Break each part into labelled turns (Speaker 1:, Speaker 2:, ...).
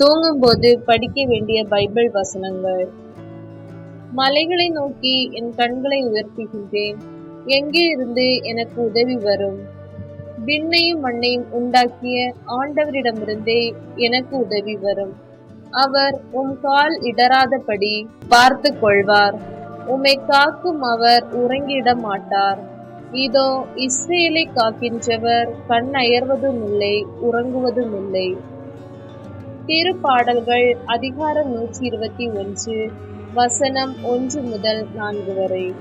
Speaker 1: தூங்கும்போது படிக்க வேண்டிய பைபிள் வசனங்கள். மலைகளை நோக்கி என் கண்களை உயர்த்துகின்றேன். எங்கே இருந்து எனக்கு உதவி வரும்? விண்ணையும் மண்ணையும் உண்டாக்கிய ஆண்டவரிடமிருந்தே எனக்கு உதவி வரும். அவர் உம் கால் இடராதபடி பார்த்து கொள்வார். உம்மை காக்கும் அவர் உறங்கிட மாட்டார் இதோ இஸ்ரேலை காக்கின்றவர் கண் அயர்வதும் இல்லை உறங்குவதும் இல்லை திருப்பாடல்கள் அதிகாரம் நூற்றி இருபத்தி ஒன்று வசனம் ஒன்று முதல் நான்கு வரை.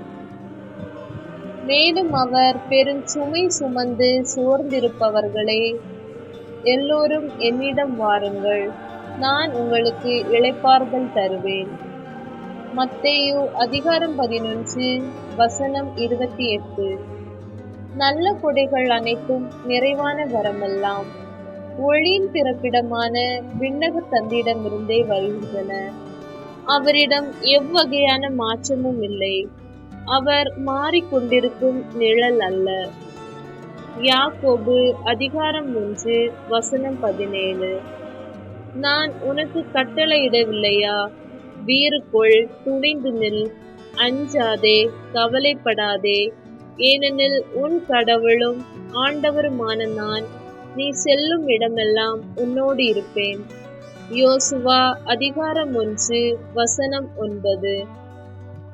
Speaker 1: மேலும் அவர் பெருஞ்சுமை சுமந்து சோர்ந்திருப்பவர்களே எல்லோரும் என்னிடம் வாருங்கள் நான் உங்களுக்கு இழைப்பார்கள் தருவேன். மத்தேயு அதிகாரம் பதினொன்று வசனம் இருபத்தி எட்டு. நல்ல கொடைகள் அனைத்தும் நிறைவான வரமெல்லாம். ஒளியின் பிறப்பிடமான விண்ணக தந்தையிடமிருந்தே வருகின்றன. அவரிடம் எவ்வகையான மாற்றமும் இல்லை. அவர் மாறிக்கொண்டிருக்கும் நிழல் அல்ல. யாக்கோபு அதிகாரம் ஒன்று வசனம் பதினேழு. நான் உனக்கு கட்டளையிடவில்லையா? வீருக்குள் துணிந்து நில் அஞ்சாதே கவலைப்படாதே. ஏனெனில் உன் கடவுளும் ஆண்டவருமான நான் நீ செல்லும் இடமெல்லாம் உன்னோடு இருப்பேன். யோசுவா அதிகாரம் ஒன்று வசனம் ஒன்பது.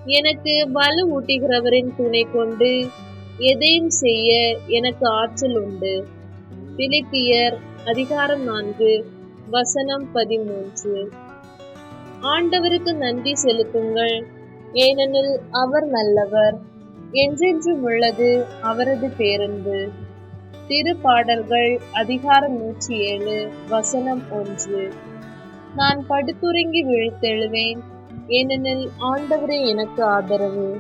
Speaker 1: எனக்கு வலு ஊட்டுகிறவரின் துணை கொண்டு எதையும் செய்ய எனக்கு ஆற்றல் உண்டு. பிலிப்பியர் அதிகாரம் நான்கு வசனம் பதிமூன்று. ஆண்டவருக்கு நன்றி செலுத்துங்கள். ஏனெனில் அவர் நல்லவர். என்றென்றும் உள்ளது அவரது பேருந்து திருப்பாடல்கள் அதிகாரம் நூற்றி ஏழு வசனம் ஒன்று. நான் படுத்துறங்கி விழித்தெழுவேன். ஏனெனில் ஆண்டவரே எனக்கு ஆதரவு.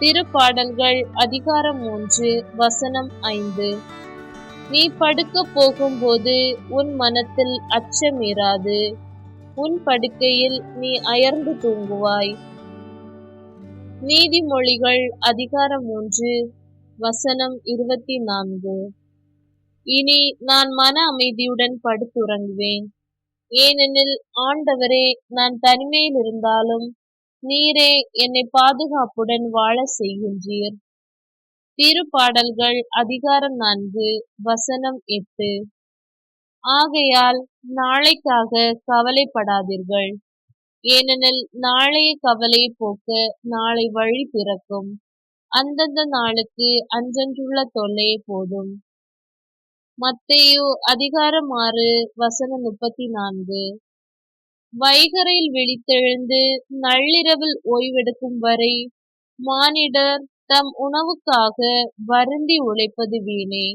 Speaker 1: திருப்பாடல்கள் அதிகாரம் ஒன்று வசனம் ஐந்து. நீ படுக்க போகும்போது உன் மனத்தில் அச்சம் இராது உன் படுக்கையில் நீ அயர்ந்து தூங்குவாய். நீதிமொழிகள் அதிகாரம் மூன்று வசனம் இருபத்தி நான்கு இனி நான் மன அமைதியுடன் படுத்துறங்குவேன். ஏனெனில் ஆண்டவரே நான் தனிமையில் இருந்தாலும் நீரே என்னை பாதுகாப்புடன் வாழ செய்கின்றீர். திருப்பாடல்கள் அதிகாரம் நான்கு வசனம் எட்டு. ஆகையால் நாளைக்காக கவலைப்படாதீர்கள். ஏனெனில் நாளைய கவலையை போக்க நாளை வழி பிறக்கும். அந்தந்த நாளுக்கு அன்றன்றுள்ள தொல்லையே போதும். மத்தேயு அதிகாரம் ஆறு வசனம் முப்பத்தி நான்கு வைகரையில் விழித்தெழுந்து நள்ளிரவில் ஓய்வெடுக்கும் வரை மானிடர் தம் உணவுக்காக வருந்தி உழைப்பது வீணே.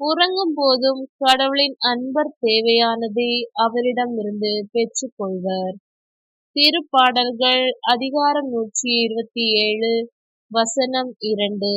Speaker 1: உறங்கும் போதும் கடவுளின் அன்பர் தேவையானதை அவரிடமிருந்து பெற்றுக்கொள்வர் திருப்பாடல்கள் அதிகாரம் நூற்றி இருபத்தி ஏழு வசனம் இரண்டு.